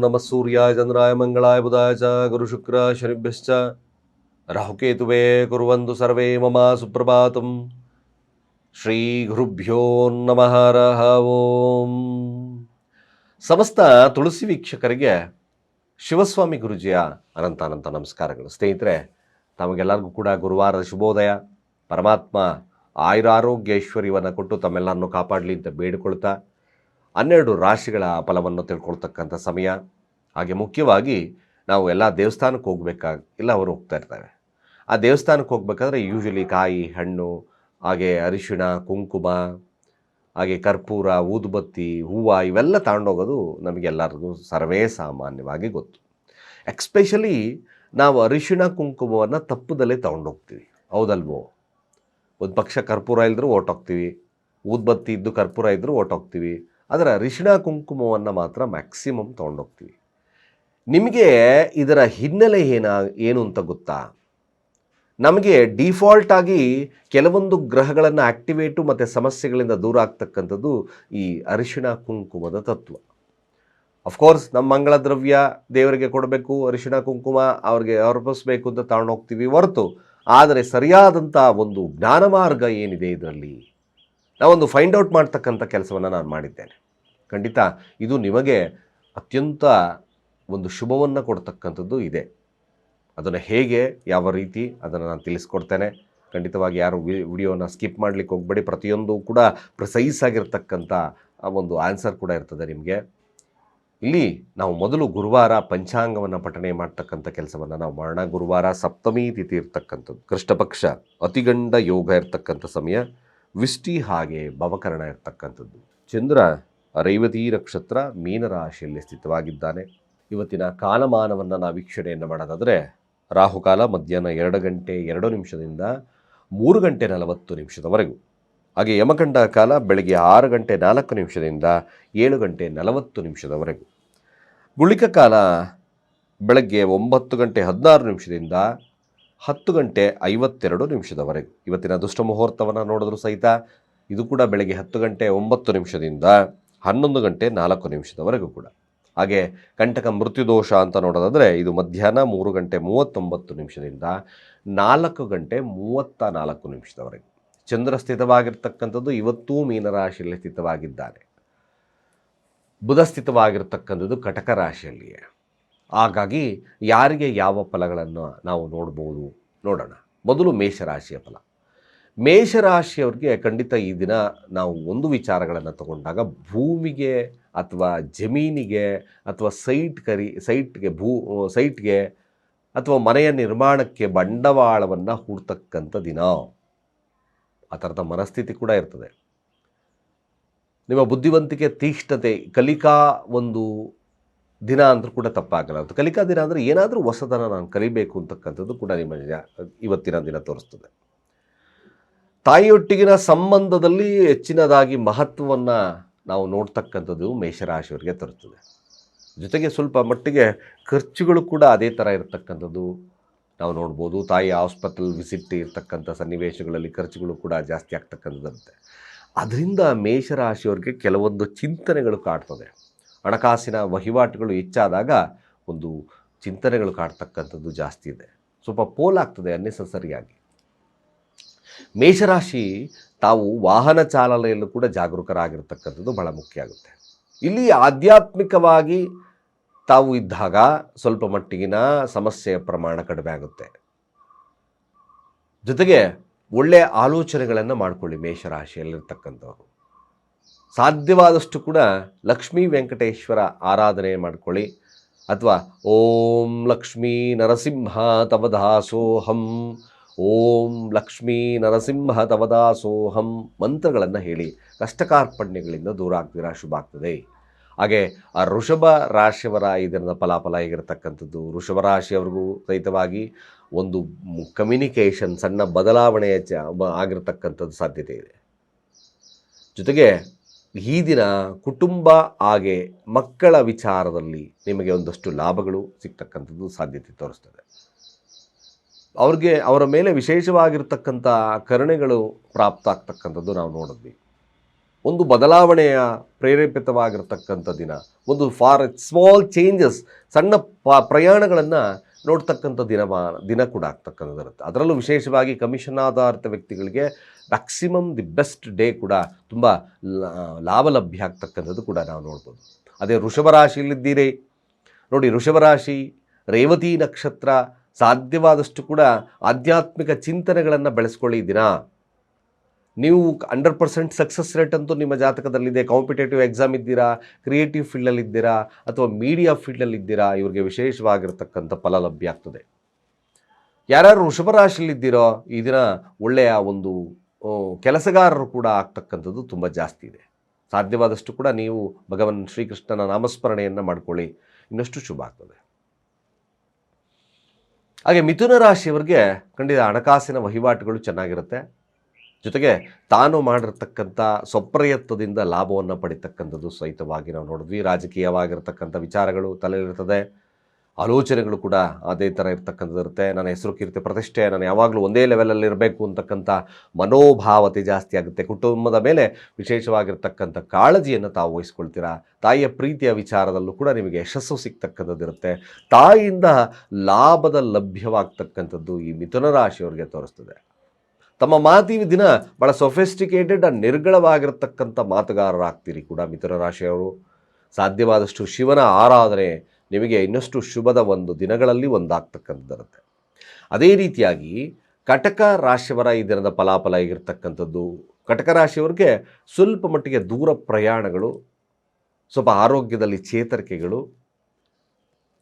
ನಮಃ ಸೂರ್ಯಾಯ ಚಂದ್ರಾಯ ಮಂಗಳಾಯ ಬುಧಾಯ ಚ ಗುರು ಗುರುಶುಕ್ರ ಶನಿಭ್ಯಶ್ಚ ರಾಹುಕೇತುವೇ ಕುರುವಂತು ಸರ್ವೇ ಮಮ ಸುಪ್ರಭಾತಂ ಶ್ರೀ ಗುರುಭ್ಯೋ ನಮಃ ರಹ ಓಂ ಸಮಸ್ತ ತುಳಸಿ ವೀಕ್ಷಕರಿಗೆ ಶಿವಸ್ವಾಮಿ ಗುರುಜಿಯ ಅನಂತ ಅನಂತ ನಮಸ್ಕಾರಗಳು. ಸ್ನೇಹಿತರೆ, ತಮಗೆಲ್ಲರಿಗೂ ಕೂಡ ಗುರುವಾರದ ಶುಭೋದಯ. ಪರಮಾತ್ಮ ಆಯುರಾರೋಗ್ಯ ಐಶ್ವರ್ಯವನ್ನು ಕೊಟ್ಟು ತಮ್ಮೆಲ್ಲರನ್ನು ಕಾಪಾಡಲಿ ಅಂತ ಬೇಡಿಕೊಳ್ತಾ, ಹನ್ನೆರಡು ರಾಶಿಗಳ ಫಲವನ್ನು ತಿಳ್ಕೊಳ್ತಕ್ಕಂಥ ಸಮಯ. ಹಾಗೆ ಮುಖ್ಯವಾಗಿ ನಾವು ಎಲ್ಲ ದೇವಸ್ಥಾನಕ್ಕೆ ಹೋಗ್ಬೇಕಾಗ, ಇಲ್ಲ ಅವರು ಹೋಗ್ತಾ ಇರ್ತಾರೆ. ಆ ದೇವಸ್ಥಾನಕ್ಕೆ ಹೋಗ್ಬೇಕಾದ್ರೆ ಯೂಶ್ವಲಿ ಕಾಯಿ, ಹಣ್ಣು, ಹಾಗೆ ಅರಿಶಿಣ, ಕುಂಕುಮ, ಹಾಗೆ ಕರ್ಪೂರ, ಊದುಬತ್ತಿ, ಹೂವು ಇವೆಲ್ಲ ತಗೊಂಡೋಗೋದು ನಮಗೆಲ್ಲರಿಗೂ ಸರ್ವೇ ಸಾಮಾನ್ಯವಾಗಿ ಗೊತ್ತು. ಎಕ್ಸ್ಪೆಷಲಿ ನಾವು ಅರಿಶಿಣ, ಕುಂಕುಮವನ್ನು ತಪ್ಪದಲ್ಲೇ ತಗೊಂಡೋಗ್ತೀವಿ. ಹೌದಲ್ವೋ? ಒಂದು ಪಕ್ಷ ಕರ್ಪೂರ ಇಲ್ಲದ್ರೂ ಓಟೋಗ್ತೀವಿ, ಊದ್ಬತ್ತಿ ಇದ್ದು ಕರ್ಪೂರ ಇದ್ದರೂ ಓಟೋಗ್ತೀವಿ. ಆದರೆ ಅರಿಶಿಣ, ಕುಂಕುಮವನ್ನು ಮಾತ್ರ ಮ್ಯಾಕ್ಸಿಮಮ್ ತೊಗೊಂಡೋಗ್ತೀವಿ. ನಿಮಗೆ ಇದರ ಹಿನ್ನೆಲೆ ಏನ, ಏನು ಅಂತ ಗೊತ್ತಾ? ನಮಗೆ ಡಿಫಾಲ್ಟ್ ಆಗಿ ಕೆಲವೊಂದು ಗ್ರಹಗಳನ್ನು ಆಕ್ಟಿವೇಟು ಮತ್ತು ಸಮಸ್ಯೆಗಳಿಂದ ದೂರ ಆಗ್ತಕ್ಕಂಥದ್ದು ಈ ಅರಿಶಿಣ ಕುಂಕುಮದ ತತ್ವ. ಅಫ್ಕೋರ್ಸ್ ನಮ್ಮ ಮಂಗಳ ದ್ರವ್ಯ ದೇವರಿಗೆ ಕೊಡಬೇಕು, ಅರಿಶಿಣ ಕುಂಕುಮ ಅವ್ರಿಗೆ ಅರ್ಪಿಸ್ಬೇಕು ಅಂತ ತಗೊಂಡು ಹೋಗ್ತೀವಿ ಹೊರತು. ಆದರೆ ಸರಿಯಾದಂಥ ಒಂದು ಜ್ಞಾನ ಮಾರ್ಗ ಏನಿದೆ ಇದರಲ್ಲಿ? ನಾವೊಂದು ಫೈಂಡ್ ಔಟ್ ಮಾಡ್ತಕ್ಕಂಥ ಕೆಲಸವನ್ನು ನಾನು ಮಾಡಿದ್ದೇನೆ. ಖಂಡಿತ, ಇದು ನಿಮಗೆ ಅತ್ಯಂತ ಒಂದು ಶುಭವನ್ನು ಕೊಡ್ತಕ್ಕಂಥದ್ದು ಇದೆ. ಅದನ್ನು ಹೇಗೆ, ಯಾವ ರೀತಿ ಅದನ್ನು ನಾನು ತಿಳಿಸ್ಕೊಡ್ತೇನೆ. ಖಂಡಿತವಾಗಿ ಯಾರು ವಿಡಿಯೋನ ಸ್ಕಿಪ್ ಮಾಡಲಿಕ್ಕೆ ಹೋಗಬೇಡಿ. ಪ್ರತಿಯೊಂದು ಕೂಡ ಪ್ರಿಸೈಸ್ ಆಗಿರ್ತಕ್ಕಂಥ ಒಂದು ಆನ್ಸರ್ ಕೂಡ ಇರ್ತದೆ ನಿಮಗೆ. ಇಲ್ಲಿ ನಾವು ಮೊದಲು ಗುರುವಾರ ಪಂಚಾಂಗವನ್ನು ಪಠಣೆ ಮಾಡ್ತಕ್ಕಂಥ ಕೆಲಸವನ್ನು ನಾವು ಮಾಡೋಣ. ಗುರುವಾರ ಸಪ್ತಮಿ ತಿಥಿ ಇರ್ತಕ್ಕಂಥದ್ದು. ಕೃಷ್ಣಪಕ್ಷ, ಅತಿಗಂಡ ಯೋಗ ಇರ್ತಕ್ಕಂಥ ಸಮಯ. ವಿಷ್ಟಿ ಹಾಗೆ ಭವಕರಣ ಇರ್ತಕ್ಕಂಥದ್ದು. ಚಂದ್ರ ರೈವತಿ ನಕ್ಷತ್ರ ಮೀನರಾಶಿಯಲ್ಲಿ ಸ್ಥಿತವಾಗಿದ್ದಾನೆ. ಇವತ್ತಿನ ಕಾಲಮಾನವನ್ನು ನಾವು ವೀಕ್ಷಣೆಯನ್ನು ಮಾಡೋದಾದರೆ ರಾಹುಕಾಲ ಮಧ್ಯಾಹ್ನ ಎರಡು ಗಂಟೆ ಎರಡು ನಿಮಿಷದಿಂದ ಮೂರು ಗಂಟೆ ನಲವತ್ತು ನಿಮಿಷದವರೆಗೂ. ಹಾಗೆ ಯಮಕಂಡ ಕಾಲ ಬೆಳಗ್ಗೆ ಆರು ಗಂಟೆ ನಾಲ್ಕು ನಿಮಿಷದಿಂದ ಏಳು ಗಂಟೆ ನಲವತ್ತು ನಿಮಿಷದವರೆಗೂ. ಗುಳಿಕ ಕಾಲ ಬೆಳಗ್ಗೆ ಒಂಬತ್ತು ಗಂಟೆ ಹದಿನಾರು ನಿಮಿಷದಿಂದ ಹತ್ತು ಗಂಟೆ ಐವತ್ತೆರಡು ನಿಮಿಷದವರೆಗೂ. ಇವತ್ತಿನ ದುಷ್ಟ ಮುಹೂರ್ತವನ್ನು ನೋಡಿದ್ರು ಸಹಿತ ಇದು ಕೂಡ ಬೆಳಗ್ಗೆ ಹತ್ತು ಗಂಟೆ ಒಂಬತ್ತು ನಿಮಿಷದಿಂದ ಹನ್ನೊಂದು ಗಂಟೆ ನಾಲ್ಕು ನಿಮಿಷದವರೆಗೂ ಕೂಡ. ಹಾಗೆ ಕಂಟಕ ಮೃತ್ಯುದೋಷ ಅಂತ ನೋಡೋದಾದರೆ ಇದು ಮಧ್ಯಾಹ್ನ ಮೂರು ಗಂಟೆ ಮೂವತ್ತೊಂಬತ್ತು ನಿಮಿಷದಿಂದ ನಾಲ್ಕು ಗಂಟೆ ಮೂವತ್ತ ನಾಲ್ಕು ನಿಮಿಷದವರೆಗೆ. ಚಂದ್ರ ಸ್ಥಿತವಾಗಿರ್ತಕ್ಕಂಥದ್ದು ಇವತ್ತೂ ಮೀನರಾಶಿಯಲ್ಲಿ ಸ್ಥಿತವಾಗಿದ್ದಾರೆ ಬುಧ ಸ್ಥಿತವಾಗಿರ್ತಕ್ಕಂಥದ್ದು ಕಟಕ ರಾಶಿಯಲ್ಲಿಯೇ. ಹಾಗಾಗಿ ಯಾರಿಗೆ ಯಾವ ಫಲಗಳನ್ನು ನಾವು ನೋಡ್ಬೋದು ನೋಡೋಣ. ಮೊದಲು ಮೇಷರಾಶಿಯ ಫಲ. ಮೇಷರಾಶಿಯವ್ರಿಗೆ ಖಂಡಿತ ಈ ದಿನ ನಾವು ಒಂದು ವಿಚಾರಗಳನ್ನು ತಗೊಂಡಾಗ ಭೂಮಿಗೆ ಅಥವಾ ಜಮೀನಿಗೆ ಅಥವಾ ಸೈಟ್ ಕರಿ, ಸೈಟ್ಗೆ ಭೂ, ಸೈಟ್ಗೆ ಅಥವಾ ಮನೆಯ ನಿರ್ಮಾಣಕ್ಕೆ ಬಂಡವಾಳವನ್ನು ಹೂಡ್ತಕ್ಕಂಥ ದಿನ ಆ ಥರದ ಮನಸ್ಥಿತಿ ಕೂಡ ಇರ್ತದೆ. ನಿಮ್ಮ ಬುದ್ಧಿವಂತಿಕೆ, ತೀಕ್ಷ್ಣತೆ, ಕಲಿಕಾ ಒಂದು ದಿನ ಅಂದರೂ ಕೂಡ ತಪ್ಪಾಗಲ್ಲ. ಅದು ಕಲಿಕಾ ದಿನ ಅಂದರೆ ಏನಾದರೂ ಹೊಸದನ್ನು ನಾನು ಕಲಿಬೇಕು ಅಂತಕ್ಕಂಥದ್ದು ಕೂಡ ನಿಮ್ಮ ಇವತ್ತಿನ ದಿನ ತೋರಿಸ್ತದೆ. ತಾಯಿಯೊಟ್ಟಿಗಿನ ಸಂಬಂಧದಲ್ಲಿ ಹೆಚ್ಚಿನದಾಗಿ ಮಹತ್ವವನ್ನು ನಾವು ನೋಡ್ತಕ್ಕಂಥದ್ದು ಮೇಷರಾಶಿಯವರಿಗೆ ತರುತ್ತದೆ. ಜೊತೆಗೆ ಸ್ವಲ್ಪ ಮಟ್ಟಿಗೆ ಖರ್ಚುಗಳು ಕೂಡ ಅದೇ ಥರ ಇರತಕ್ಕಂಥದ್ದು ನಾವು ನೋಡ್ಬೋದು. ತಾಯಿ ಆಸ್ಪತ್ರೆಲಿ ವಿಸಿಟ್ ಇರ್ತಕ್ಕಂಥ ಸನ್ನಿವೇಶಗಳಲ್ಲಿ ಖರ್ಚುಗಳು ಕೂಡ ಜಾಸ್ತಿ ಆಗ್ತಕ್ಕಂಥದ್ದು ಇರುತ್ತೆ ಅದರಿಂದ ಮೇಷರಾಶಿಯವರಿಗೆ ಕೆಲವೊಂದು ಚಿಂತನೆಗಳು ಕಾಡ್ತದೆ. ಹಣಕಾಸಿನ ವಹಿವಾಟುಗಳು ಹೆಚ್ಚಾದಾಗ ಒಂದು ಚಿಂತನೆಗಳು ಕಾಡ್ತಕ್ಕಂಥದ್ದು ಜಾಸ್ತಿ ಇದೆ. ಸ್ವಲ್ಪ ಪೋಲಾಗ್ತದೆ ಅನ್ನೆಸಸರಿಯಾಗಿ ಮೇಷರಾಶಿ ತಾವು ವಾಹನ ಚಾಲನೆಯಲ್ಲೂ ಕೂಡ ಜಾಗರೂಕರಾಗಿರ್ತಕ್ಕಂಥದ್ದು ಬಹಳ ಮುಖ್ಯ ಆಗುತ್ತೆ. ಇಲ್ಲಿ ಆಧ್ಯಾತ್ಮಿಕವಾಗಿ ತಾವು ಇದ್ದಾಗ ಸ್ವಲ್ಪ ಮಟ್ಟಿಗಿನ ಸಮಸ್ಯೆಯ ಪ್ರಮಾಣ ಕಡಿಮೆ ಆಗುತ್ತೆ. ಜೊತೆಗೆ ಒಳ್ಳೆಯ ಆಲೋಚನೆಗಳನ್ನು ಮಾಡಿಕೊಳ್ಳಿ ಮೇಷರಾಶಿಯಲ್ಲಿರ್ತಕ್ಕಂಥವ್ರು. ಸಾಧ್ಯವಾದಷ್ಟು ಕೂಡ ಲಕ್ಷ್ಮೀ ವೆಂಕಟೇಶ್ವರ ಆರಾಧನೆ ಮಾಡಿಕೊಳ್ಳಿ. ಅಥವಾ ಓಂ ಲಕ್ಷ್ಮೀ ನರಸಿಂಹ ತವದಾಸೋಹಂ ಓಂ ಲಕ್ಷ್ಮೀ ನರಸಿಂಹ ತವದಾಸೋಹಂ ಮಂತ್ರಗಳನ್ನು ಹೇಳಿ ಕಷ್ಟಕಾರ್ಪಣ್ಯಗಳಿಂದ ದೂರ ಆಗ್ತೀರಾ, ಶುಭ ಆಗ್ತದೆ. ಹಾಗೆ ಆ ಋಷಭ ರಾಶಿಯವರ ಈ ದಿನದ ಫಲಾಫಲ ಹೇಗಿರತಕ್ಕಂಥದ್ದು? ಋಷಭ ರಾಶಿಯವ್ರಿಗೂ ಸಹಿತವಾಗಿ ಒಂದು ಕಮ್ಯುನಿಕೇಷನ್ ಸಣ್ಣ ಬದಲಾವಣೆಯ ಚ ಆಗಿರತಕ್ಕಂಥದ್ದು ಸಾಧ್ಯತೆ ಇದೆ. ಜೊತೆಗೆ ಈ ದಿನ ಕುಟುಂಬ ಹಾಗೆ ಮಕ್ಕಳ ವಿಚಾರದಲ್ಲಿ ನಿಮಗೆ ಒಂದಷ್ಟು ಲಾಭಗಳು ಸಿಗ್ತಕ್ಕಂಥದ್ದು ಸಾಧ್ಯತೆ ತೋರಿಸ್ತದೆ. ಅವ್ರಿಗೆ ಅವರ ಮೇಲೆ ವಿಶೇಷವಾಗಿರ್ತಕ್ಕಂಥ ಕರುಣೆಗಳು ಪ್ರಾಪ್ತ ಆಗ್ತಕ್ಕಂಥದ್ದು ನಾವು ನೋಡಿದ್ವಿ. ಒಂದು ಬದಲಾವಣೆಯ ಪ್ರೇರೇಪಿತವಾಗಿರ್ತಕ್ಕಂಥ ದಿನ, ಒಂದು ಫಾರ್ ಸ್ಮಾಲ್ ಚೇಂಜಸ್, ಸಣ್ಣ ಪ ಪ್ರಯಾಣಗಳನ್ನು ನೋಡ್ತಕ್ಕಂಥ ದಿನಮಾನ ದಿನ ಕೂಡ ಆಗ್ತಕ್ಕಂಥದ್ದಿರುತ್ತೆ. ಅದರಲ್ಲೂ ವಿಶೇಷವಾಗಿ ಕಮಿಷನ್ ಆಧಾರಿತ ವ್ಯಕ್ತಿಗಳಿಗೆ ಮ್ಯಾಕ್ಸಿಮಮ್ ದಿ ಬೆಸ್ಟ್ ಡೇ ಕೂಡ ತುಂಬ ಲಾಭಲಭ್ಯ ಆಗ್ತಕ್ಕಂಥದ್ದು ಕೂಡ ನಾವು ನೋಡ್ಬೋದು. ಅದೇ ವೃಷಭ ರಾಶಿಯಲ್ಲಿದ್ದೀರಿ. ನೋಡಿ ವೃಷಭ ರಾಶಿ, ರೇವತಿ ನಕ್ಷತ್ರ ಸಾಧ್ಯವಾದಷ್ಟು ಕೂಡ ಆಧ್ಯಾತ್ಮಿಕ ಚಿಂತನೆಗಳನ್ನು ಬೆಳೆಸ್ಕೊಳ್ಳಿ ದಿನ. ನೀವು ಹಂಡ್ರೆಡ್ ಪರ್ಸೆಂಟ್ ಸಕ್ಸಸ್ ರೇಟ್ ಅಂತೂ ನಿಮ್ಮ ಜಾತಕದಲ್ಲಿದೆ. ಕಾಂಪಿಟೇಟಿವ್ ಎಕ್ಸಾಮ್ ಇದ್ದೀರಾ, ಕ್ರಿಯೇಟಿವ್ ಫೀಲ್ಡಲ್ಲಿದ್ದೀರಾ ಅಥವಾ ಮೀಡಿಯಾ ಫೀಲ್ಡಲ್ಲಿದ್ದೀರಾ ಇವ್ರಿಗೆ ವಿಶೇಷವಾಗಿರ್ತಕ್ಕಂಥ ಫಲ ಲಭ್ಯ ಆಗ್ತದೆ. ಯಾರ್ಯಾರು ವೃಷಭ ರಾಶಿಯಲ್ಲಿದ್ದೀರೋ ಈ ದಿನ ಒಳ್ಳೆಯ ಒಂದು ಕೆಲಸಗಾರರು ಕೂಡ ಆಗ್ತಕ್ಕಂಥದ್ದು ತುಂಬ ಜಾಸ್ತಿ ಇದೆ. ಸಾಧ್ಯವಾದಷ್ಟು ಕೂಡ ನೀವು ಭಗವನ್ ಶ್ರೀಕೃಷ್ಣನ ನಾಮಸ್ಮರಣೆಯನ್ನು ಮಾಡ್ಕೊಳ್ಳಿ. ಇನ್ನಷ್ಟು ಶುಭ ಆಗ್ತದೆ. ಹಾಗೆ ಮಿಥುನ ರಾಶಿಯವರಿಗೆ ಖಂಡಿತ ಹಣಕಾಸಿನ ವಹಿವಾಟುಗಳು ಚೆನ್ನಾಗಿರುತ್ತೆ. ಜೊತೆಗೆ ತಾನು ಮಾಡಿರ್ತಕ್ಕಂಥ ಸ್ವಪ್ರಯತ್ನದಿಂದ ಲಾಭವನ್ನು ಪಡಿತಕ್ಕಂಥದ್ದು ಸಹಿತವಾಗಿ ನಾವು ನೋಡಿದ್ವಿ. ರಾಜಕೀಯವಾಗಿರ್ತಕ್ಕಂಥ ವಿಚಾರಗಳು ತಲೆಯಲ್ಲಿರ್ತದೆ ಆಲೋಚನೆಗಳು ಕೂಡ ಅದೇ ಥರ ಇರುತ್ತೆ. ನನ್ನ ಹೆಸರು ಕೀರ್ತಿ ಪ್ರತಿಷ್ಠೆ. ನಾನು ಯಾವಾಗಲೂ ಒಂದೇ ಲೆವೆಲಲ್ಲಿ ಇರಬೇಕು ಅಂತಕ್ಕಂಥ ಮನೋಭಾವತೆ ಜಾಸ್ತಿ ಆಗುತ್ತೆ. ಕುಟುಂಬದ ಮೇಲೆ ವಿಶೇಷವಾಗಿರ್ತಕ್ಕಂಥ ಕಾಳಜಿಯನ್ನು ತಾವು ವಹಿಸ್ಕೊಳ್ತೀರಾ? ತಾಯಿಯ ಪ್ರೀತಿಯ ವಿಚಾರದಲ್ಲೂ ಕೂಡ ನಿಮಗೆ ಯಶಸ್ಸು ಸಿಗ್ತಕ್ಕಂಥದ್ದಿರುತ್ತೆ ತಾಯಿಯಿಂದ ಲಾಭದ ಲಭ್ಯವಾಗ್ತಕ್ಕಂಥದ್ದು ಈ ಮಿಥುನ ರಾಶಿಯವರಿಗೆ ತೋರಿಸ್ತದೆ. ತಮ್ಮ ಮಾತಿ ದಿನ ಭಾಳ ಸೊಫೆಸ್ಟಿಕೇಟೆಡ್ ನಿರ್ಗಳವಾಗಿರ್ತಕ್ಕಂಥ ಮಾತುಗಾರರಾಗ್ತೀರಿ ಕೂಡ ಮಿಥುನ ರಾಶಿಯವರು. ಸಾಧ್ಯವಾದಷ್ಟು ಶಿವನ ಆರಾಧನೆ ನಿಮಗೆ ಇನ್ನಷ್ಟು ಶುಭದ ಒಂದು ದಿನಗಳಲ್ಲಿ ಒಂದಾಗ್ತಕ್ಕಂಥದ್ದಿರುತ್ತೆ ಅದೇ ರೀತಿಯಾಗಿ ಕಟಕ ರಾಶಿಯವರ ಈ ದಿನದ ಫಲಾಫಲ ಆಗಿರ್ತಕ್ಕಂಥದ್ದು ಕಟಕ ರಾಶಿಯವರಿಗೆ ಸ್ವಲ್ಪ ಮಟ್ಟಿಗೆ ದೂರ ಪ್ರಯಾಣಗಳು, ಸ್ವಲ್ಪ ಆರೋಗ್ಯದಲ್ಲಿ ಚೇತರಿಕೆಗಳು,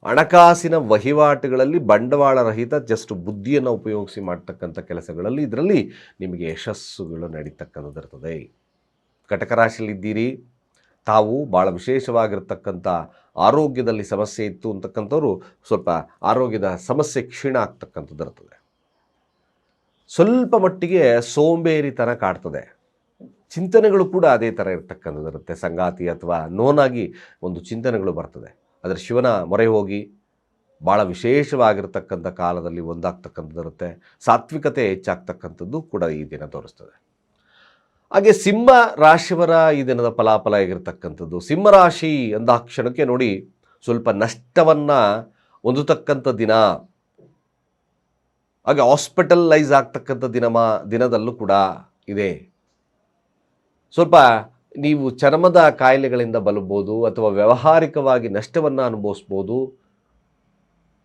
ಹಣಕಾಸಿನ ವಹಿವಾಟುಗಳಲ್ಲಿ ಬಂಡವಾಳ ರಹಿತ ಜಸ್ಟ್ ಬುದ್ಧಿಯನ್ನು ಉಪಯೋಗಿಸಿ ಮಾಡ್ತಕ್ಕಂಥ ಕೆಲಸಗಳಲ್ಲಿ ಇದರಲ್ಲಿ ನಿಮಗೆ ಯಶಸ್ಸುಗಳು ನಡೀತಕ್ಕಂಥದ್ದಿರ್ತದೆ. ಕಟಕ ರಾಶಿಯಲ್ಲಿದ್ದೀರಿ. ತಾವು ಭಾಳ ವಿಶೇಷವಾಗಿರ್ತಕ್ಕಂಥ ಆರೋಗ್ಯದಲ್ಲಿ ಸಮಸ್ಯೆ ಇತ್ತು ಅಂತಕ್ಕಂಥವ್ರು ಸ್ವಲ್ಪ ಆರೋಗ್ಯದ ಸಮಸ್ಯೆ ಕ್ಷೀಣ ಆಗ್ತಕ್ಕಂಥದ್ದಿರ್ತದೆ ಸ್ವಲ್ಪ ಮಟ್ಟಿಗೆ ಸೋಂಬೇರಿತನ ಕಾಡ್ತದೆ. ಚಿಂತನೆಗಳು ಕೂಡ ಅದೇ ಥರ ಇರ್ತಕ್ಕಂಥದ್ದಿರುತ್ತೆ ಸಂಗಾತಿ ಅಥವಾ ನೋನಾಗಿ ಒಂದು ಚಿಂತನೆಗಳು ಬರ್ತದೆ. ಆದರೆ ಶಿವನ ಮೊರೆ ಹೋಗಿ ಭಾಳ ವಿಶೇಷವಾಗಿರ್ತಕ್ಕಂಥ ಕಾಲದಲ್ಲಿ ಒಂದಾಗ್ತಕ್ಕಂಥದ್ದಿರುತ್ತೆ ಸಾತ್ವಿಕತೆ ಹೆಚ್ಚಾಗ್ತಕ್ಕಂಥದ್ದು ಕೂಡ ಈ ದಿನ ತೋರಿಸ್ತದೆ. ಹಾಗೆ ಸಿಂಹ ರಾಶಿಯವರ ಈ ದಿನದ ಫಲಾಫಲ ಆಗಿರ್ತಕ್ಕಂಥದ್ದು. ಸಿಂಹರಾಶಿ ಅಂದಾಕ್ಷಣಕ್ಕೆ ನೋಡಿ ಸ್ವಲ್ಪ ನಷ್ಟವನ್ನು ಹೊಂದತಕ್ಕಂಥ ದಿನ. ಹಾಗೆ ಹಾಸ್ಪಿಟಲೈಸ್ ಆಗ್ತಕ್ಕಂಥ ದಿನಮ ದಿನದಲ್ಲೂ ಕೂಡ ಇದೆ. ಸ್ವಲ್ಪ ನೀವು ಚರ್ಮದ ಕಾಯಿಲೆಗಳಿಂದ ಬಲಬೋದು ಅಥವಾ ವ್ಯಾವಹಾರಿಕವಾಗಿ ನಷ್ಟವನ್ನು ಅನುಭವಿಸ್ಬೋದು.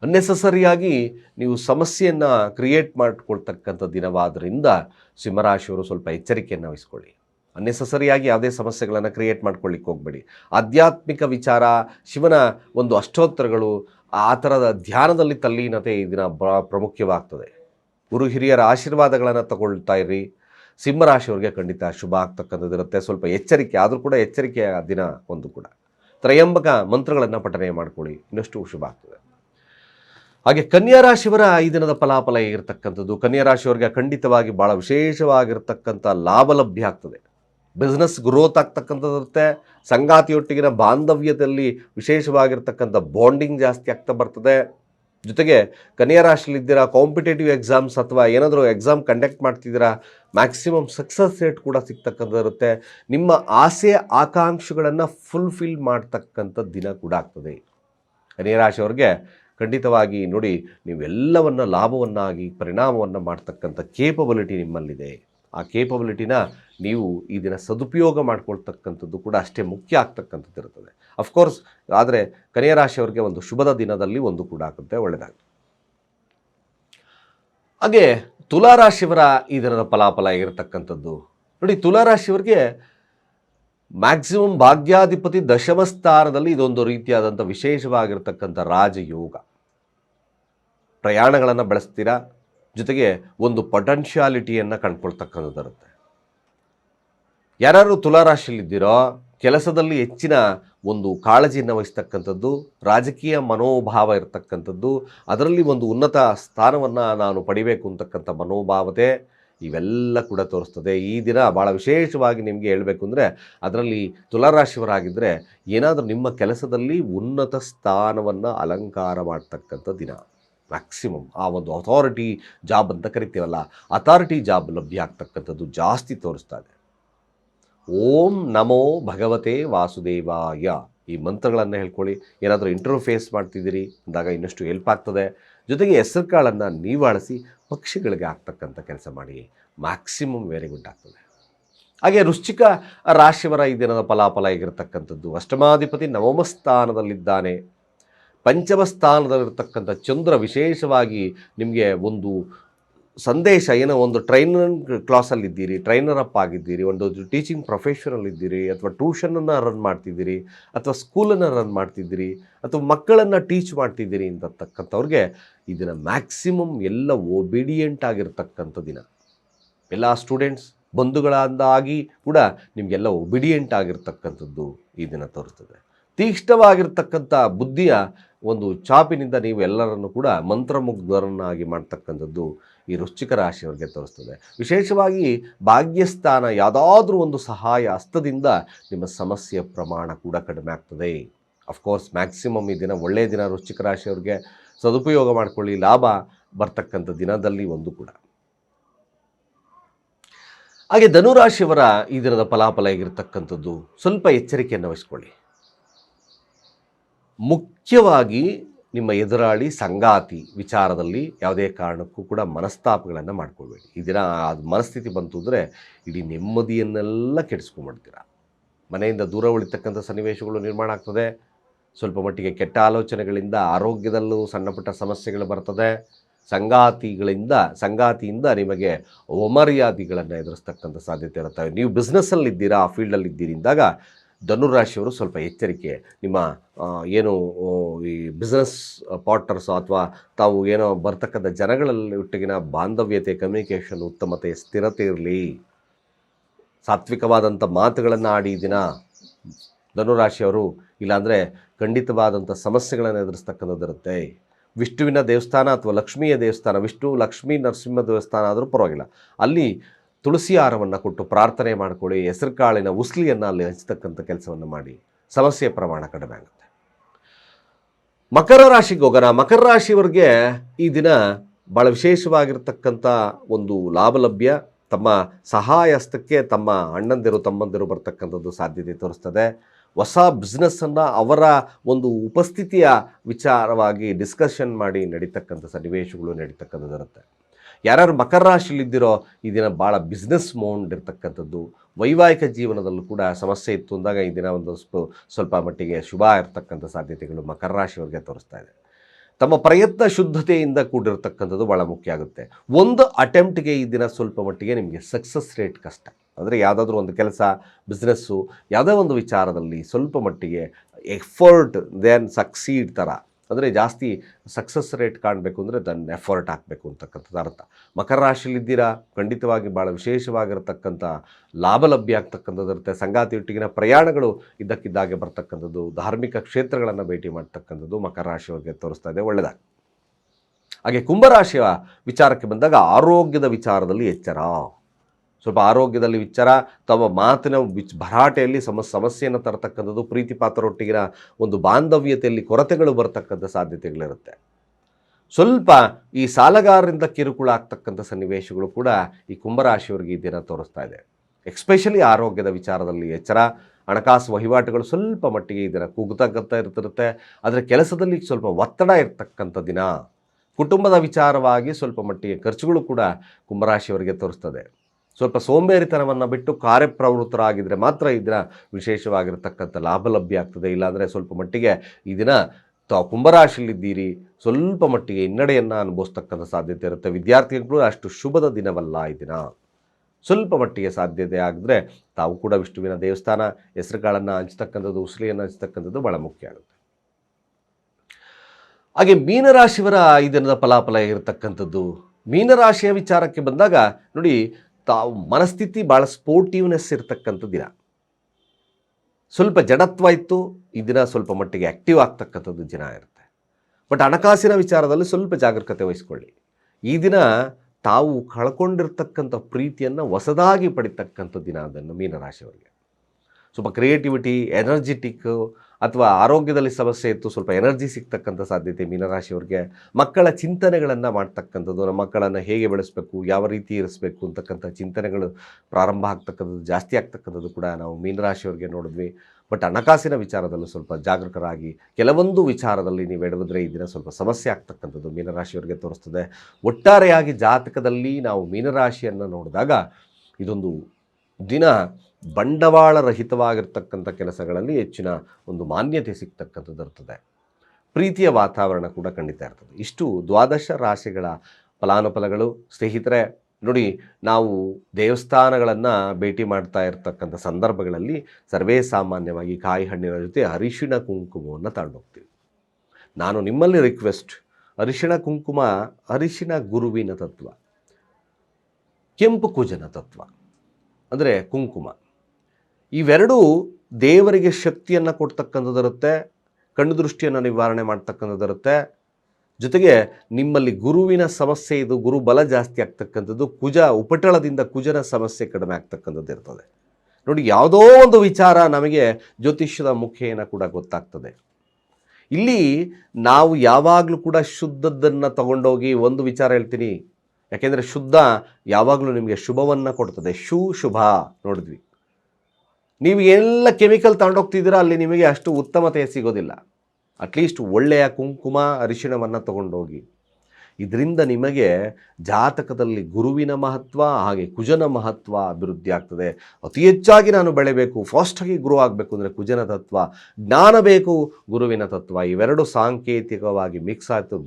ಅನ್ನೆಸಸರಿಯಾಗಿ ನೀವು ಸಮಸ್ಯೆಯನ್ನು ಕ್ರಿಯೇಟ್ ಮಾಡಿಕೊಳ್ತಕ್ಕಂಥ ದಿನವಾದ್ದರಿಂದ ಸಿಂಹರಾಶಿಯವರು ಸ್ವಲ್ಪ ಎಚ್ಚರಿಕೆಯನ್ನು ವಹಿಸ್ಕೊಳ್ಳಿ. ಅನ್ನೆಸಸರಿಯಾಗಿ ಯಾವುದೇ ಸಮಸ್ಯೆಗಳನ್ನು ಕ್ರಿಯೇಟ್ ಮಾಡ್ಕೊಳ್ಳಿಕ್ಕೆ ಹೋಗಬೇಡಿ. ಆಧ್ಯಾತ್ಮಿಕ ವಿಚಾರ, ಶಿವನ ಒಂದು ಅಷ್ಟೋತ್ತರಗಳು ಆ ಥರದ ಧ್ಯಾನದಲ್ಲಿ ತಲ್ಲೀನತೆ ಈ ದಿನ ಪ್ರಾಮುಖ್ಯವಾಗ್ತದೆ. ಗುರು ಹಿರಿಯರ ಆಶೀರ್ವಾದಗಳನ್ನು ತಗೊಳ್ತಾ ಇರಿ ಸಿಂಹರಾಶಿಯವ್ರಿಗೆ ಖಂಡಿತ ಶುಭ ಆಗ್ತಕ್ಕಂಥದ್ದಿರುತ್ತೆ. ಸ್ವಲ್ಪ ಎಚ್ಚರಿಕೆ, ಆದರೂ ಕೂಡ ಎಚ್ಚರಿಕೆಯ ದಿನ ಒಂದು ಕೂಡ. ತ್ರಯಂಬಕ ಮಂತ್ರಗಳನ್ನು ಪಠನೆ ಮಾಡ್ಕೊಳ್ಳಿ. ಇನ್ನಷ್ಟು ಶುಭ ಆಗ್ತದೆ. ಹಾಗೆ ಕನ್ಯಾ ರಾಶಿಯವರ ಈ ದಿನದ ಫಲಾಫಲ ಹೇಗಿರ್ತಕ್ಕಂಥದ್ದು? ಕನ್ಯಾ ರಾಶಿಯವರಿಗೆ ಖಂಡಿತವಾಗಿ ಭಾಳ ವಿಶೇಷವಾಗಿರ್ತಕ್ಕಂಥ ಲಾಭ ಲಭ್ಯ ಆಗ್ತದೆ. Business growth ಆಗ್ತಕ್ಕಂಥದ್ದಿರುತ್ತೆ. ಸಂಗಾತಿಯೊಟ್ಟಿಗಿನ ಬಾಂಧವ್ಯದಲ್ಲಿ ವಿಶೇಷವಾಗಿರ್ತಕ್ಕಂಥ ಬಾಂಡಿಂಗ್ ಜಾಸ್ತಿ ಆಗ್ತಾ ಬರ್ತದೆ. ಜೊತೆಗೆ ಕನ್ಯಾ ರಾಶಿಯಲ್ಲಿದ್ದೀರಾ ಕಾಂಪಿಟೇಟಿವ್ ಎಕ್ಸಾಮ್ಸ್ ಅಥವಾ ಏನಾದರೂ ಎಕ್ಸಾಮ್ ಕಂಡಕ್ಟ್ ಮಾಡ್ತಿದ್ದೀರಾ, ಮ್ಯಾಕ್ಸಿಮಮ್ ಸಕ್ಸಸ್ ರೇಟ್ ಕೂಡ ಸಿಗ್ತಕ್ಕಂಥದ್ದಿರುತ್ತೆ. ನಿಮ್ಮ ಆಸೆ ಆಕಾಂಕ್ಷೆಗಳನ್ನು ಫುಲ್ಫಿಲ್ ಮಾಡ್ತಕ್ಕಂಥ ದಿನ ಕೂಡ ಆಗ್ತದೆ. ಕನ್ಯಾ ರಾಶಿಯವ್ರಿಗೆ ಖಂಡಿತವಾಗಿ ನೋಡಿ, ನೀವೆಲ್ಲವನ್ನು ಲಾಭವನ್ನಾಗಿ, ಪರಿಣಾಮವನ್ನು ಮಾಡ್ತಕ್ಕಂಥ ಕೇಪಬಿಲಿಟಿ ನಿಮ್ಮಲ್ಲಿದೆ. ಆ ಕೇಪಬಿಲಿಟಿನ ನೀವು ಈ ದಿನ ಸದುಪಯೋಗ ಮಾಡ್ಕೊಳ್ತಕ್ಕಂಥದ್ದು ಕೂಡ ಅಷ್ಟೇ ಮುಖ್ಯ ಆಗ್ತಕ್ಕಂಥದ್ದು ಇರ್ತದೆ ಅಫ್ಕೋರ್ಸ್ ಆದರೆ ಕನ್ಯಾ ರಾಶಿಯವರಿಗೆ ಒಂದು ಶುಭದ ದಿನದಲ್ಲಿ ಒಂದು ಕೂಡ ಆಗುತ್ತೆ ಒಳ್ಳೆಯದಾಗುತ್ತೆ ಹಾಗೆ ತುಲಾರಾಶಿಯವರ ಈ ದಿನದ ಫಲಾಫಲ ಇರತಕ್ಕಂಥದ್ದು ನೋಡಿ ತುಲಾರಾಶಿಯವರಿಗೆ ಮ್ಯಾಕ್ಸಿಮಮ್ ಭಾಗ್ಯಾಧಿಪತಿ ದಶಮ ಸ್ಥಾನದಲ್ಲಿ ಇದೊಂದು ರೀತಿಯಾದಂಥ ವಿಶೇಷವಾಗಿರ್ತಕ್ಕಂಥ ರಾಜಯೋಗ. ಪ್ರಯಾಣಗಳನ್ನು ಬೆಳೆಸ್ತೀರಾ? ಜೊತೆಗೆ ಒಂದು ಪೊಟೆನ್ಷಿಯಾಲಿಟಿಯನ್ನು ಕಂಡುಕೊಳ್ತಕ್ಕಂಥದ್ದಿರುತ್ತೆ ಯಾರು ತುಲಾರಾಶಿಯಲ್ಲಿದ್ದೀರೋ ಕೆಲಸದಲ್ಲಿ ಹೆಚ್ಚಿನ ಒಂದು ಕಾಳಜಿಯನ್ನು ವಹಿಸ್ತಕ್ಕಂಥದ್ದು, ರಾಜಕೀಯ ಮನೋಭಾವ ಇರತಕ್ಕಂಥದ್ದು, ಅದರಲ್ಲಿ ಒಂದು ಉನ್ನತ ಸ್ಥಾನವನ್ನು ನಾನು ಪಡಿಬೇಕು ಅಂತಕ್ಕಂಥ ಮನೋಭಾವತೆ ಇವೆಲ್ಲ ಕೂಡ ತೋರಿಸ್ತದೆ. ಈ ದಿನ ಭಾಳ ವಿಶೇಷವಾಗಿ ನಿಮಗೆ ಹೇಳಬೇಕು ಅಂದರೆ, ಅದರಲ್ಲಿ ತುಲಾರಾಶಿಯವರಾಗಿದ್ದರೆ ಏನಾದರೂ ನಿಮ್ಮ ಕೆಲಸದಲ್ಲಿ ಉನ್ನತ ಸ್ಥಾನವನ್ನು ಅಲಂಕಾರ ಮಾಡ್ತಕ್ಕಂಥ ದಿನ. ಮ್ಯಾಕ್ಸಿಮಮ್ ಆ ಒಂದು ಅಥಾರಿಟಿ ಜಾಬ್ ಅಂತ ಕರಿತೀವಲ್ಲ ಅಥಾರಿಟಿ ಜಾಬ್ ಲಭ್ಯ ಆಗ್ತಕ್ಕಂಥದ್ದು ಜಾಸ್ತಿ ತೋರಿಸ್ತಾ ಇದೆ ಓಂ ನಮೋ ಭಗವತೆ ವಾಸುದೇವಾಯ. ಈ ಮಂತ್ರಗಳನ್ನು ಹೇಳ್ಕೊಳ್ಳಿ. ಏನಾದರೂ ಇಂಟರ್ವ್ಯೂ ಫೇಸ್ ಮಾಡ್ತಿದ್ದೀರಿ, ಅಂದಾಗ ಇನ್ನಷ್ಟು ಹೆಲ್ಪ್ ಆಗ್ತದೆ. ಜೊತೆಗೆ ಹೆಸರು ಕಾಳನ್ನು ನೀವಾಳಿಸಿ ಪಕ್ಷಿಗಳಿಗೆ ಆಗ್ತಕ್ಕಂಥ ಕೆಲಸ ಮಾಡಿ ಮ್ಯಾಕ್ಸಿಮಮ್ ವೆರಿ ಗುಡ್ ಆಗ್ತದೆ. ಹಾಗೆ ವೃಶ್ಚಿಕ ರಾಶಿಯವರ ಈ ದಿನದ ಫಲಾಫಲ ಆಗಿರತಕ್ಕಂಥದ್ದು ಅಷ್ಟಮಾಧಿಪತಿ ನವಮ ಸ್ಥಾನದಲ್ಲಿದ್ದಾನೆ ಪಂಚಮ ಸ್ಥಾನದಲ್ಲಿರ್ತಕ್ಕಂಥ ಚಂದ್ರ ವಿಶೇಷವಾಗಿ ನಿಮಗೆ ಒಂದು ಸಂದೇಶ, ಏನೋ ಒಂದು ಟ್ರೈನರ್ ಕ್ಲಾಸಲ್ಲಿದ್ದೀರಿ ಟ್ರೈನರ್ ಅಪ್ ಆಗಿದ್ದೀರಿ, ಒಂದು ಟೀಚಿಂಗ್ ಪ್ರೊಫೆಷನಲ್ ಇದ್ದೀರಿ, ಅಥವಾ ಟ್ಯೂಷನನ್ನು ರನ್ ಮಾಡ್ತಿದ್ದೀರಿ, ಅಥವಾ ಸ್ಕೂಲನ್ನು ರನ್ ಮಾಡ್ತಿದ್ದೀರಿ, ಅಥವಾ ಮಕ್ಕಳನ್ನು ಟೀಚ್ ಮಾಡ್ತಿದ್ದೀರಿ ಅಂತಕ್ಕಂಥವ್ರಿಗೆ ಇದನ್ನು ಮ್ಯಾಕ್ಸಿಮಮ್ ಎಲ್ಲ ಒಬಿಡಿಯೆಂಟ್ ಆಗಿರ್ತಕ್ಕಂಥ ದಿನ. ಎಲ್ಲ ಸ್ಟೂಡೆಂಟ್ಸ್ ಬಂಧುಗಳಾಗಿ ಕೂಡ ನಿಮಗೆಲ್ಲ ಒಬಿಡಿಯೆಂಟ್ ಆಗಿರ್ತಕ್ಕಂಥದ್ದು ಈ ದಿನ ತೋರಿಸ್ತದೆ ತೀಕ್ಷ್ಣವಾಗಿರ್ತಕ್ಕಂಥ ಬುದ್ಧಿಯ ಒಂದು ಚಾಪಿನಿಂದ ನೀವು ಎಲ್ಲರನ್ನು ಕೂಡ ಮಂತ್ರಮುಗ್ಧರನ್ನಾಗಿ ಮಾಡ್ತಕ್ಕಂಥದ್ದು ಈ ರುಚಿಕ ರಾಶಿಯವರಿಗೆ ತೋರಿಸ್ತದೆ. ವಿಶೇಷವಾಗಿ ಭಾಗ್ಯಸ್ಥಾನ ಯಾವುದಾದ್ರೂ ಒಂದು ಸಹಾಯ ಹಸ್ತದಿಂದ ನಿಮ್ಮ ಸಮಸ್ಯೆಯ ಪ್ರಮಾಣ ಕೂಡ ಕಡಿಮೆ ಆಗ್ತದೆ. ಅಫ್ಕೋರ್ಸ್ ಮ್ಯಾಕ್ಸಿಮಮ್ ಈ ದಿನ ಒಳ್ಳೆಯ ದಿನ ರುಚಿಕ ರಾಶಿಯವ್ರಿಗೆ ಸದುಪಯೋಗ ಮಾಡಿಕೊಳ್ಳಿ, ಲಾಭ ಬರ್ತಕ್ಕಂಥ ದಿನದಲ್ಲಿ ಒಂದು ಕೂಡ. ಹಾಗೆ ಧನುರಾಶಿಯವರ ಈ ದಿನದ ಫಲಾಫಲ ಆಗಿರ್ತಕ್ಕಂಥದ್ದು ಸ್ವಲ್ಪ ಎಚ್ಚರಿಕೆಯನ್ನು ವಹಿಸ್ಕೊಳ್ಳಿ. ಮುಖ್ಯವಾಗಿ ನಿಮ್ಮ ಎದುರಾಳಿ ಸಂಗಾತಿ ವಿಚಾರದಲ್ಲಿ ಯಾವುದೇ ಕಾರಣಕ್ಕೂ ಕೂಡ ಮನಸ್ತಾಪಗಳನ್ನು ಮಾಡ್ಕೊಳ್ಬೇಡಿ. ಈ ದಿನ ಅದು ಮನಸ್ಥಿತಿ ಬಂತು ಅಂದರೆ ಇಡೀ ನೆಮ್ಮದಿಯನ್ನೆಲ್ಲ ಕೆಡಿಸ್ಕೊಂಡ್ಬಿಡ್ತೀರ? ಮನೆಯಿಂದ ದೂರ ಉಳಿತಕ್ಕಂಥ ಸನ್ನಿವೇಶಗಳು ನಿರ್ಮಾಣ ಆಗ್ತದೆ. ಸ್ವಲ್ಪ ಮಟ್ಟಿಗೆ ಕೆಟ್ಟ ಆಲೋಚನೆಗಳಿಂದ, ಆರೋಗ್ಯದಲ್ಲೂ ಸಣ್ಣಪುಟ್ಟ ಸಮಸ್ಯೆಗಳು ಬರ್ತದೆ. ಸಂಗಾತಿಗಳಿಂದ, ಸಂಗಾತಿಯಿಂದ ನಿಮಗೆ ಒಮರ್ಯಾದಿಗಳನ್ನು ಎದುರಿಸ್ತಕ್ಕಂಥ ಸಾಧ್ಯತೆ ಇರುತ್ತವೆ. ನೀವು ಬಿಸ್ನೆಸ್ಸಲ್ಲಿದ್ದೀರಾ ಆ ಫೀಲ್ಡಲ್ಲಿ ಇದ್ದೀರಿ ಅಂದಾಗ ಧನುರಾಶಿಯವರು ಸ್ವಲ್ಪ ಎಚ್ಚರಿಕೆ, ನಿಮ್ಮ ಏನು ಈ ಬಿಸ್ನೆಸ್ ಪಾರ್ಟ್ನರ್ಸು ಅಥವಾ ತಾವು ಏನೋ ಬರ್ತಕ್ಕಂಥ ಜನಗಳಲ್ಲಿ ಒಟ್ಟಿಗಿನ ಬಾಂಧವ್ಯತೆ ಕಮ್ಯುನಿಕೇಷನ್ ಉತ್ತಮತೆ, ಸ್ಥಿರತೆ ಇರಲಿ. ಸಾತ್ವಿಕವಾದಂಥ ಮಾತುಗಳನ್ನು ಆಡಿ ದಿನ. ಧನುರಾಶಿಯವರು ಇಲ್ಲಾಂದರೆ ಖಂಡಿತವಾದಂಥ ಸಮಸ್ಯೆಗಳನ್ನು ಎದುರಿಸ್ತಕ್ಕಂಥದ್ದಿರುತ್ತೆ ವಿಷ್ಣುವಿನ ದೇವಸ್ಥಾನ ಅಥವಾ ಲಕ್ಷ್ಮಿಯ ದೇವಸ್ಥಾನ, ವಿಷ್ಣು, ಲಕ್ಷ್ಮೀ, ನರಸಿಂಹ ದೇವಸ್ಥಾನ ಆದರೂ ಪರವಾಗಿಲ್ಲ. ಅಲ್ಲಿ ತುಳಸಿ ಹಾರವನ್ನು ಕೊಟ್ಟು ಪ್ರಾರ್ಥನೆ ಮಾಡಿಕೊಳ್ಳಿ, ಹೆಸರು ಕಾಳಿನ ಉಸ್ಲಿಯನ್ನು ಅಲ್ಲಿ ಹಂಚತಕ್ಕಂಥ ಕೆಲಸವನ್ನು ಮಾಡಿ, ಸಮಸ್ಯೆ ಪ್ರಮಾಣ ಕಡಿಮೆ ಆಗುತ್ತೆ. ಮಕರ ರಾಶಿಗೆ ಹೋಗೋಣ. ಮಕರ ರಾಶಿಯವರಿಗೆ ಈ ದಿನ ಭಾಳ ವಿಶೇಷವಾಗಿರ್ತಕ್ಕಂಥ ಒಂದು ಲಾಭಲಭ್ಯ, ತಮ್ಮ ಸಹಾಯಸ್ತಕ್ಕೆ ತಮ್ಮ ಅಣ್ಣಂದಿರು, ತಮ್ಮಂದಿರು ಬರ್ತಕ್ಕಂಥದ್ದು ಸಾಧ್ಯತೆ ತೋರಿಸ್ತದೆ. ಹೊಸ ಬಿಸ್ನೆಸ್ಸನ್ನು ಅವರ ಒಂದು ಉಪಸ್ಥಿತಿಯ ವಿಚಾರವಾಗಿ ಡಿಸ್ಕಷನ್ ಮಾಡಿ ನಡೀತಕ್ಕಂಥ ಸನ್ನಿವೇಶಗಳು ನಡೀತಕ್ಕಂಥದ್ದು ಇರುತ್ತೆ. ಯಾರ್ಯಾರು ಮಕರ ರಾಶಿಯಲ್ಲಿದ್ದಿರೋ ಈ ದಿನ ಭಾಳ ಬಿಸ್ನೆಸ್ ಮೌಂಡ್ ಇರ್ತಕ್ಕಂಥದ್ದು. ವೈವಾಹಿಕ ಜೀವನದಲ್ಲೂ ಕೂಡ ಸಮಸ್ಯೆ ಇತ್ತು ಅಂದಾಗ ಈ ದಿನ ಒಂದು ಸ್ವಲ್ಪ ಮಟ್ಟಿಗೆ ಶುಭ ಇರತಕ್ಕಂಥ ಸಾಧ್ಯತೆಗಳು ಮಕರ ರಾಶಿಯವರಿಗೆ ತೋರಿಸ್ತಾ ಇದೆ. ತಮ್ಮ ಪ್ರಯತ್ನ ಶುದ್ಧತೆಯಿಂದ ಕೂಡಿರತಕ್ಕಂಥದ್ದು ಭಾಳ ಮುಖ್ಯ ಆಗುತ್ತೆ. ಒಂದು ಅಟೆಂಪ್ಟ್ಗೆ ಈ ದಿನ ಸ್ವಲ್ಪ ಮಟ್ಟಿಗೆ ನಿಮಗೆ ಸಕ್ಸಸ್ ರೇಟ್ ಕಷ್ಟ. ಅಂದರೆ ಯಾವುದಾದ್ರೂ ಒಂದು ಕೆಲಸ ಬಿಸ್ನೆಸ್ಸು ಯಾವುದೇ ಒಂದು ವಿಚಾರದಲ್ಲಿ ಸ್ವಲ್ಪ ಮಟ್ಟಿಗೆ ಎಫರ್ಟ್ ದೆನ್ ಸಕ್ಸೀಡ್ ಥರ ಅಂದರೆ ಜಾಸ್ತಿ ಸಕ್ಸಸ್ ರೇಟ್ ಕಾಣಬೇಕು ಅಂದರೆ ದನ್ ಎಫರ್ಟ್ ಹಾಕಬೇಕು ಅಂತಕ್ಕಂಥದ್ದು ಅರ್ಥ. ಮಕರ ರಾಶಿಯಲ್ಲಿದ್ದೀರಾ? ಖಂಡಿತವಾಗಿ ಭಾಳ ವಿಶೇಷವಾಗಿರತಕ್ಕಂಥ ಲಾಭ ಲಭ್ಯ ಆಗ್ತಕ್ಕಂಥದ್ದು ಇರುತ್ತೆ. ಸಂಗಾತಿಯೊಟ್ಟಿಗಿನ ಪ್ರಯಾಣಗಳು ಇದ್ದಕ್ಕಿದ್ದಾಗೆ ಬರ್ತಕ್ಕಂಥದ್ದು. ಧಾರ್ಮಿಕ ಕ್ಷೇತ್ರಗಳನ್ನು ಭೇಟಿ ಮಾಡ್ತಕ್ಕಂಥದ್ದು ಮಕರ ರಾಶಿಯವರಿಗೆ ತೋರಿಸ್ತಾ ಇದೆ. ಒಳ್ಳೆಯದಾಗಿ ಹಾಗೆ ಕುಂಭರಾಶಿಯ ವಿಚಾರಕ್ಕೆ ಬಂದಾಗ ಆರೋಗ್ಯದ ವಿಚಾರದಲ್ಲಿ ಎಚ್ಚರ. ಸ್ವಲ್ಪ ಆರೋಗ್ಯದಲ್ಲಿ ವಿಚಾರ, ತಮ್ಮ ಮಾತಿನ ವಿಚ್, ಭರಾಟೆಯಲ್ಲಿ ಸಮ, ಸಮಸ್ಯೆಯನ್ನು ತರತಕ್ಕಂಥದ್ದು, ಪ್ರೀತಿ ಪಾತ್ರರೊಟ್ಟಿಗಿನ ಒಂದು ಬಾಂಧವ್ಯತೆಯಲ್ಲಿ ಕೊರತೆಗಳು ಬರತಕ್ಕಂಥ ಸಾಧ್ಯತೆಗಳಿರುತ್ತೆ. ಸ್ವಲ್ಪ ಈ ಸಾಲಗಾರರಿಂದ ಕಿರುಕುಳ ಆಗ್ತಕ್ಕಂಥ ಸನ್ನಿವೇಶಗಳು ಕೂಡ ಈ ಕುಂಭರಾಶಿಯವರಿಗೆ ಈ ದಿನ ತೋರಿಸ್ತಾ ಇದೆ. ಎಕ್ಸ್ಪೆಷಲಿ ಆರೋಗ್ಯದ ವಿಚಾರದಲ್ಲಿ ಎಚ್ಚರ, ಹಣಕಾಸು ವಹಿವಾಟುಗಳು ಸ್ವಲ್ಪ ಮಟ್ಟಿಗೆ ಈ ದಿನ ಕುಗ್ತಕ್ಕಂಥ ಇರ್ತಿರುತ್ತೆ ಆದರೆ ಕೆಲಸದಲ್ಲಿ ಸ್ವಲ್ಪ ಒತ್ತಡ ಇರ್ತಕ್ಕಂಥ ದಿನ. ಕುಟುಂಬದ ವಿಚಾರವಾಗಿ ಸ್ವಲ್ಪ ಮಟ್ಟಿಗೆ ಖರ್ಚುಗಳು ಕೂಡ ಕುಂಭರಾಶಿಯವರಿಗೆ ತೋರಿಸ್ತದೆ. ಸ್ವಲ್ಪ ಸೋಂಬೇರಿತನವನ್ನು ಬಿಟ್ಟು ಕಾರ್ಯಪ್ರವೃತ್ತರಾಗಿದ್ದರೆ ಮಾತ್ರ ಇದರ ವಿಶೇಷವಾಗಿರತಕ್ಕಂಥ ಲಾಭ ಲಭ್ಯ ಆಗ್ತದೆ. ಇಲ್ಲಾಂದರೆ ಸ್ವಲ್ಪ ಮಟ್ಟಿಗೆ ಈ ದಿನ ತಾವು ಕುಂಭರಾಶಿಯಲ್ಲಿದ್ದೀರಿ. ಸ್ವಲ್ಪ ಮಟ್ಟಿಗೆ ಹಿನ್ನಡೆಯನ್ನು ಅನುಭವಿಸ್ತಕ್ಕಂಥ ಸಾಧ್ಯತೆ ಇರುತ್ತೆ. ವಿದ್ಯಾರ್ಥಿಗಳು ಅಷ್ಟು ಶುಭದ ದಿನವಲ್ಲ ಈ ದಿನ. ಸ್ವಲ್ಪ ಮಟ್ಟಿಗೆ ಸಾಧ್ಯತೆ ಆಗಿದ್ರೆ ತಾವು ಕೂಡ ವಿಷ್ಣುವಿನ ದೇವಸ್ಥಾನ, ಹೆಸರುಗಳನ್ನು ಹಂಚ್ತಕ್ಕಂಥದ್ದು ಉಸ್ಲಿಯನ್ನು ಹಂಚ್ತಕ್ಕಂಥದ್ದು ಭಾಳ ಮುಖ್ಯ ಆಗುತ್ತೆ. ಹಾಗೆ ಮೀನರಾಶಿಯವರ ಈ ದಿನದ ಫಲಾಫಲ ಇರತಕ್ಕಂಥದ್ದು. ಮೀನರಾಶಿಯ ವಿಚಾರಕ್ಕೆ ಬಂದಾಗ ನೋಡಿ ತಾವು ಮನಸ್ಥಿತಿ ಭಾಳ ಸ್ಪೋರ್ಟಿವ್ನೆಸ್ ಇರತಕ್ಕಂಥ ದಿನ. ಸ್ವಲ್ಪ ಜಡತ್ವ ಇತ್ತು, ಈ ದಿನ ಸ್ವಲ್ಪ ಮಟ್ಟಿಗೆ ಆ್ಯಕ್ಟಿವ್ ಆಗ್ತಕ್ಕಂಥದ್ದು ದಿನ ಇರುತ್ತೆ. ಬಟ್ ಹಣಕಾಸಿನ ವಿಚಾರದಲ್ಲಿ ಸ್ವಲ್ಪ ಜಾಗರೂಕತೆ ವಹಿಸ್ಕೊಳ್ಳಿ. ಈ ದಿನ ತಾವು ಕಳ್ಕೊಂಡಿರ್ತಕ್ಕಂಥ ಪ್ರೀತಿಯನ್ನು ಹೊಸದಾಗಿ ಪಡಿತಕ್ಕಂಥ ದಿನ ಅದನ್ನು ಮೀನರಾಶಿಯವರಿಗೆ. ಸ್ವಲ್ಪ ಕ್ರಿಯೇಟಿವಿಟಿ ಎನರ್ಜೆಟಿಕ್ ಅಥವಾ ಆರೋಗ್ಯದಲ್ಲಿ ಸಮಸ್ಯೆ ಇತ್ತು, ಸ್ವಲ್ಪ ಎನರ್ಜಿ ಸಿಗ್ತಕ್ಕಂಥ ಸಾಧ್ಯತೆ ಮೀನರಾಶಿಯವ್ರಿಗೆ, ಮಕ್ಕಳ ಚಿಂತನೆಗಳನ್ನು ಮಾಡ್ತಕ್ಕಂಥದ್ದು, ನಮ್ಮ ಮಕ್ಕಳನ್ನು ಹೇಗೆ ಬೆಳೆಸಬೇಕು, ಯಾವ ರೀತಿ ಇರಿಸಬೇಕು ಅಂತಕ್ಕಂಥ ಚಿಂತನೆಗಳು ಪ್ರಾರಂಭ ಆಗ್ತಕ್ಕಂಥದ್ದು, ಜಾಸ್ತಿ ಆಗ್ತಕ್ಕಂಥದ್ದು ಕೂಡ ನಾವು ಮೀನರಾಶಿಯವ್ರಿಗೆ ನೋಡಿದ್ವಿ. ಬಟ್ ಹಣಕಾಸಿನ ವಿಚಾರದಲ್ಲೂ ಸ್ವಲ್ಪ ಜಾಗೃತರಾಗಿ ಕೆಲವೊಂದು ವಿಚಾರದಲ್ಲಿ ನೀವು ಎಡವಿದ್ರೆ ಈ ದಿನ ಸ್ವಲ್ಪ ಸಮಸ್ಯೆ ಆಗ್ತಕ್ಕಂಥದ್ದು ಮೀನರಾಶಿಯವರಿಗೆ ತೋರಿಸ್ತದೆ. ಒಟ್ಟಾರೆಯಾಗಿ ಜಾತಕದಲ್ಲಿ ನಾವು ಮೀನರಾಶಿಯನ್ನು ನೋಡಿದಾಗ ಇದೊಂದು ದಿನ ಬಂಡವಾಳ ರಹಿತವಾಗಿರ್ತಕ್ಕಂಥ ಕೆಲಸಗಳಲ್ಲಿ ಹೆಚ್ಚಿನ ಒಂದು ಮಾನ್ಯತೆ ಸಿಗ್ತಕ್ಕಂಥದ್ದು ಇರ್ತದೆ. ಪ್ರೀತಿಯ ವಾತಾವರಣ ಕೂಡ ಖಂಡಿತ ಇರ್ತದೆ. ಇಷ್ಟು ದ್ವಾದಶ ರಾಶಿಗಳ ಫಲಾನುಫಲಗಳು, ಸ್ನೇಹಿತರೆ, ನೋಡಿ, ನಾವು ದೇವಸ್ಥಾನಗಳನ್ನು ಭೇಟಿ ಮಾಡ್ತಾ ಇರ್ತಕ್ಕಂಥ ಸಂದರ್ಭಗಳಲ್ಲಿ ಸರ್ವೇ ಸಾಮಾನ್ಯವಾಗಿ ಕಾಯಿ ಹಣ್ಣಿನ ಜೊತೆ ಅರಿಶಿಣ ಕುಂಕುಮವನ್ನು ತಗೊಂಡೋಗ್ತೀವಿ ನಾನು ನಿಮ್ಮಲ್ಲಿ ರಿಕ್ವೆಸ್ಟ್ ಅರಿಶಿಣ ಕುಂಕುಮ, ಅರಿಶಿಣ ಗುರುವಿನ ತತ್ವ, ಕೆಂಪು ಕುಜನ ತತ್ವ, ಅಂದರೆ ಕುಂಕುಮ. ಇವೆರಡೂ ದೇವರಿಗೆ ಶಕ್ತಿಯನ್ನು ಕೊಡ್ತಕ್ಕಂಥದ್ದಿರುತ್ತೆ ಕಣ್ಣು ದೃಷ್ಟಿಯನ್ನು ನಿವಾರಣೆ ಮಾಡ್ತಕ್ಕಂಥದ್ದಿರುತ್ತೆ ಜೊತೆಗೆ ನಿಮ್ಮಲ್ಲಿ ಗುರುವಿನ ಸಮಸ್ಯೆ ಇದು, ಗುರು ಬಲ ಜಾಸ್ತಿ ಆಗ್ತಕ್ಕಂಥದ್ದು, ಕುಜ, ಉಪಟಳದಿಂದ ಕುಜನ ಸಮಸ್ಯೆ ಕಡಿಮೆ ಆಗ್ತಕ್ಕಂಥದ್ದು ಇರ್ತದೆ. ನೋಡಿ, ಯಾವುದೋ ಒಂದು ವಿಚಾರ ನಮಗೆ ಜ್ಯೋತಿಷ್ಯದ ಮುಖೇನ ಕೂಡ ಗೊತ್ತಾಗ್ತದೆ. ಇಲ್ಲಿ ನಾವು ಯಾವಾಗಲೂ ಕೂಡ ಶುದ್ಧದ್ದನ್ನು ತಗೊಂಡೋಗಿ ಒಂದು ವಿಚಾರ ಹೇಳ್ತೀನಿ. ಯಾಕೆಂದರೆ ಶುದ್ಧ ಯಾವಾಗಲೂ ನಿಮಗೆ ಶುಭವನ್ನು ಕೊಡ್ತದೆ. ಶು ಶುಭ ನೋಡಿದ್ವಿ. ನೀವು ಎಲ್ಲ ಕೆಮಿಕಲ್ ತಗೊಂಡೋಗ್ತಿದ್ದೀರಾ, ಅಲ್ಲಿ ನಿಮಗೆ ಅಷ್ಟು ಉತ್ತಮತೆ ಸಿಗೋದಿಲ್ಲ. ಅಟ್ಲೀಸ್ಟ್ ಒಳ್ಳೆಯ ಕುಂಕುಮ ಅರಿಶಿಣವನ್ನು ತಗೊಂಡೋಗಿ. ಇದರಿಂದ ನಿಮಗೆ ಜಾತಕದಲ್ಲಿ ಗುರುವಿನ ಮಹತ್ವ, ಹಾಗೆ ಕುಜನ ಮಹತ್ವ ಅಭಿವೃದ್ಧಿ ಆಗ್ತದೆ. ಅತಿ ಹೆಚ್ಚಾಗಿ ನಾನು ಬೆಳೆಬೇಕು ಫಾಸ್ಟಾಗಿ ಗುರು ಆಗಬೇಕು ಅಂದರೆ ಕುಜನ ತತ್ವ. ಜ್ಞಾನ ಬೇಕು, ಗುರುವಿನ ತತ್ವ. ಇವೆರಡು ಸಾಂಕೇತಿಕವಾಗಿ ಮಿಕ್ಸ್ ಆಯಿತು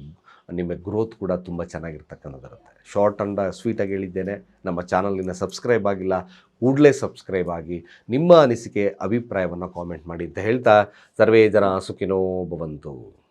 ನಿಮಗೆ ಗ್ರೋತ್ ಕೂಡ ತುಂಬ ಚೆನ್ನಾಗಿರ್ತಕ್ಕಂಥದ್ದಿರುತ್ತೆ. ಶಾರ್ಟ್ ಅಂಡ್ ಸ್ವೀಟಾಗಿ ಹೇಳಿದ್ದೇನೆ. ನಮ್ಮ ಚಾನಲಿನ ಸಬ್ಸ್ಕ್ರೈಬ್ ಆಗಿಲ್ಲ, ಕೂಡಲೇ ಸಬ್ಸ್ಕ್ರೈಬ್ ಆಗಿ ನಿಮ್ಮ ಅನಿಸಿಕೆ, ಅಭಿಪ್ರಾಯವನ್ನು ಕಾಮೆಂಟ್ ಮಾಡಿ ಅಂತ ಹೇಳ್ತಾ, ಸರ್ವೇ ಜನ ಸುಖಿನೋ ಭವಂತು.